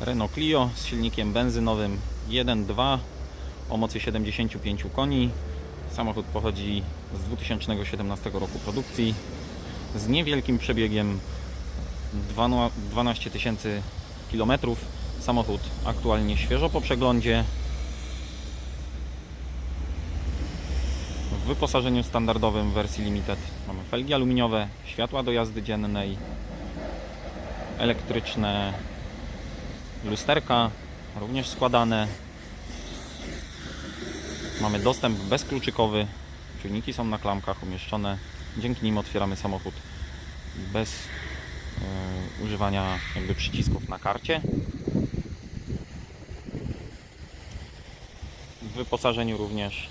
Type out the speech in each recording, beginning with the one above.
Renault Clio z silnikiem benzynowym 1.2 o mocy 75 koni. Samochód pochodzi z 2017 roku produkcji z niewielkim przebiegiem 12 tysięcy kilometrów. Samochód aktualnie świeżo po przeglądzie. W wyposażeniu standardowym w wersji Limited mamy felgi aluminiowe, światła do jazdy dziennej, elektryczne lusterka, również składane. Mamy dostęp bezkluczykowy, czujniki są na klamkach umieszczone. Dzięki nim otwieramy samochód bez e, używania jakby przycisków na karcie. W wyposażeniu również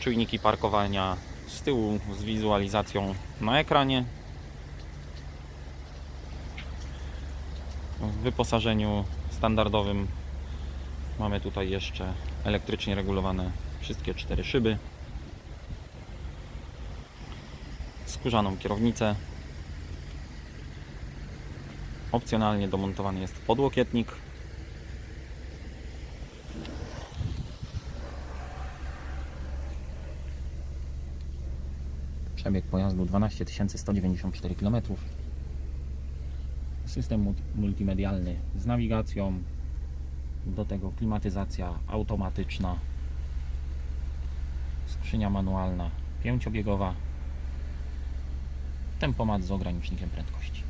czujniki parkowania z tyłu z wizualizacją na ekranie. W wyposażeniu standardowym mamy tutaj jeszcze elektrycznie regulowane wszystkie cztery szyby. Skórzaną kierownicę. Opcjonalnie domontowany jest podłokietnik. Przebieg pojazdu 12 194 km. System mul- multimedialny z nawigacją, do tego klimatyzacja automatyczna, skrzynia manualna, pięciobiegowa, tempomat z ogranicznikiem prędkości.